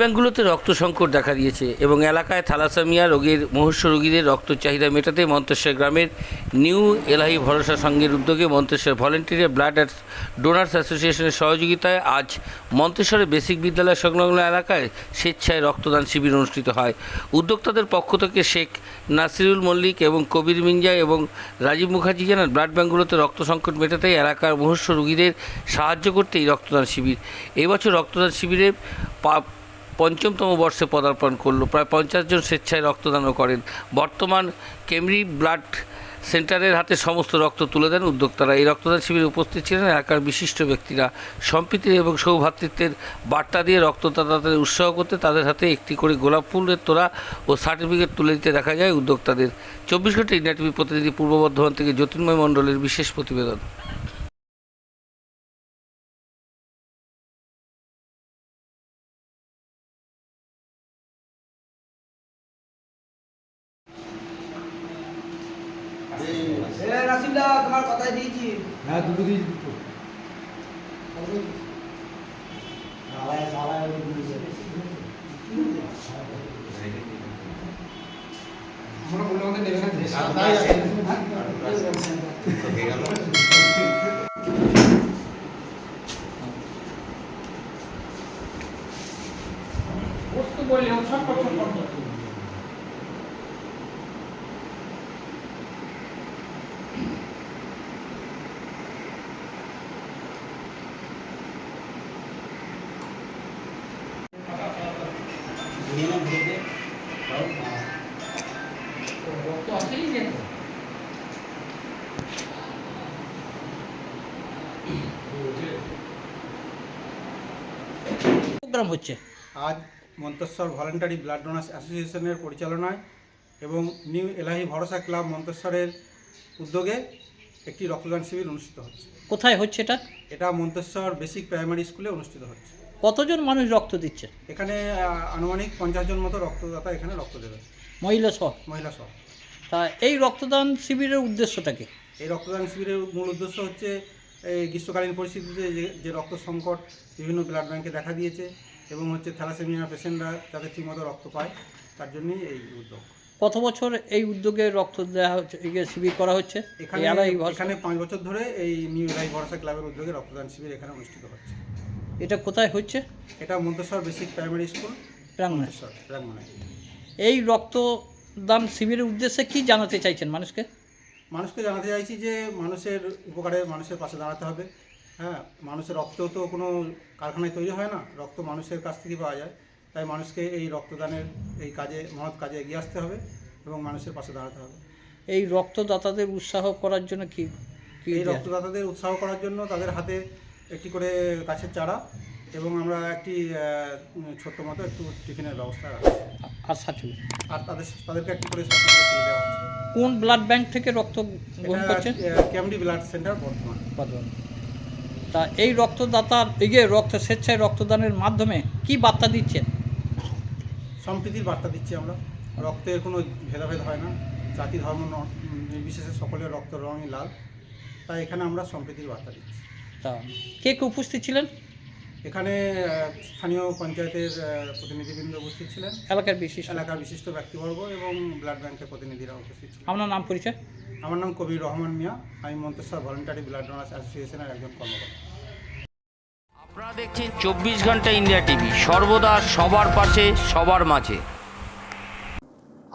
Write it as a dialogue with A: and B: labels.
A: ব্যাঙ্কগুলোতে রক্ত সংকট দেখা দিয়েছে এবং এলাকায় থ্যালাসেমিয়া রোগীর, মহস্য রোগীদের রক্ত চাহিদা মেটাতে মন্তেশ্বর গ্রামের নিউ এলাহি ভরসা সংঘের উদ্যোগে Manteswar volunteer blood and donors অ্যাসোসিয়েশনের সহযোগিতায় আজ মন্তেশ্বরের বেসিক বিদ্যালয় সংলগ্ন এলাকায় স্বেচ্ছায় রক্তদান শিবির অনুষ্ঠিত হয়। উদ্যোক্তাদের পক্ষ থেকে শেখ নাসিরুল মল্লিক এবং কবির মিঞ্জা এবং রাজীব মুখার্জি জানান, ব্লাড ব্যাঙ্কগুলোতে রক্ত সংকট মেটাতে এলাকার মহস্য রোগীদের সাহায্য করতে এই রক্তদান শিবির। এবছর রক্তদান শিবিরে পঞ্চমতম বর্ষে পদার্পণ করল। প্রায় পঞ্চাশ জন স্বেচ্ছায় রক্তদানও করেন। বর্তমান কেমরি ব্লাড সেন্টারের হাতে সমস্ত রক্ত তুলে দেন উদ্যোক্তারা। এই রক্তদান শিবিরে উপস্থিত ছিলেন এলাকার বিশিষ্ট ব্যক্তিরা। সম্প্রীতি এবং সৌভ্রাতৃত্বের বার্তা দিয়ে রক্তদাতাদের উৎসাহ করতে তাদের হাতে একটি করে গোলাপ ফুলের তোড়া ও সার্টিফিকেট তুলে দিতে দেখা যায় উদ্যোক্তাদের। চব্বিশ ঘণ্টা ইন্ডিয়া টিভি প্রতিনিধি পূর্ব বর্ধমান থেকে জ্যোতির্ময় মণ্ডলের বিশেষ প্রতিবেদন।
B: নাসিমদা তোমার কথাই দিয়েছি।
C: হ্যাঁ দুটো দিয়েছি দুটো
B: আমরা বলে আমাদের নেবে না বস্তু বললে সব কথা
D: প্রোগ্রাম হচ্ছে।
C: আজ মন্তেশ্বর ভলেন্টারি ব্লাড ডোনার্স অ্যাসোসিয়েশনের পরিচালনায় এবং নিউ এলাহি ভরসা ক্লাব মন্তেশ্বরের উদ্যোগে একটি রক্তদান শিবির অনুষ্ঠিত হচ্ছে।
D: কোথায় হচ্ছে এটা?
C: এটা মন্তেশ্বর বেসিক প্রাইমারি স্কুলে অনুষ্ঠিত হচ্ছে।
D: কতজন মানুষ রক্ত দিচ্ছে?
C: এখানে আনুমানিক পঞ্চাশ জন মতো রক্তদাতা এখানে রক্ত দেবে।
D: মহিলা সহ?
C: মহিলা সহ।
D: তা এই রক্তদান শিবিরের উদ্দেশ্যটা কি?
C: এই রক্তদান শিবিরের মূল উদ্দেশ্য হচ্ছে এই গ্রীষ্মকালীন পরিস্থিতিতে যে যে রক্ত সংকট বিভিন্ন ব্লাড ব্যাংকে দেখা দিয়েছে এবং হচ্ছে থ্যালাসেমিয়া পেশেন্টরা যাতে ঠিকমতো রক্ত পায় তার জন্যই এই উদ্যোগ।
D: কত বছর এই উদ্যোগে রক্ত দেওয়া হচ্ছে শিবির করা হচ্ছে?
C: এখানে এখানে পাঁচ বছর ধরে এই নিউ লাইফ ভরসা ক্লাবের উদ্যোগে রক্তদান শিবির এখানে অনুষ্ঠিত হচ্ছে।
D: এটা কোথায় হচ্ছে?
C: এটা মন্তেশ্বর বেসিক প্রাইমারি স্কুল
D: প্রাঙ্গণে।
C: রাগমানে
D: এই রক্তদান শিবিরের উদ্দেশ্যে কি জানাতে চাইছেন মানুষকে?
C: মানুষকে জানাতে চাইছি যে মানুষের উপকারে মানুষের পাশে দাঁড়াতে হবে। হ্যাঁ মানুষের রক্ত তো কোনো কারখানায় তৈরি হয় না রক্ত মানুষের কাছ থেকে পাওয়া যায়। তাই মানুষকে এই রক্তদানের এই কাজে মহৎ কাজে এগিয়ে আসতে হবে এবং মানুষের পাশে দাঁড়াতে হবে।
D: এই রক্তদাতাদের উৎসাহ করার জন্য কি কি
C: এই রক্তদাতাদের উৎসাহ করার জন্য তাদের হাতে একটি করে গাছের চারা এবং আমরা একটি ছোট্ট মতো একটু টিফিনের ব্যবস্থা রাখি
D: আর সার্টিফিকেট
C: আর তাদের তাদেরকে একটি করে সার্টিফিকেট দিয়ে দেওয়া হচ্ছে।
D: কোন ব্লাড ব্যাংক থেকে রক্ত গ্রহণ
C: এটা
D: করছেন
C: ক্যামডি ব্লাড সেন্টার বর্তমান।
D: বর্ধমান। তা এই রক্তদাতার যে রক্ত স্বেচ্ছায় রক্তদানের মাধ্যমে কি বার্তা দিচ্ছেন?
C: সম্প্রীতির বার্তা দিচ্ছি আমরা। রক্তের কোনো ভেদাভেদ হয় না। জাতি ধর্ম নির্বিশেষে সকলের রক্ত রঙই লাল। তাই এখানে আমরা সম্প্রীতির বার্তা দিচ্ছি।
D: তা কে কে উপস্থিত ছিলেন?
C: এখানে স্থানীয় পঞ্চায়েতের প্রতিনিধিবৃন্দ উপস্থিত ছিলেন।
D: এলাকার বিশিষ্ট।
C: এলাকার বিশিষ্ট ব্যক্তিবর্গ এবং ব্লাড ব্যাংকের প্রতিনিধিরা উপস্থিত ছিলেন।
D: আপনার নাম পরিচয়?
C: আমার নাম কবির রহমান মিয়া। আমি মন্তেশ্বর ভলেন্টারি ব্লাড ডোনার্স অ্যাসোসিয়েশনের একজন কর্মকর্তা।
A: আপনারা দেখছেন চব্বিশ ঘণ্টা ইন্ডিয়া টিভি। সর্বদা সবার পাশে সবার মাঝে।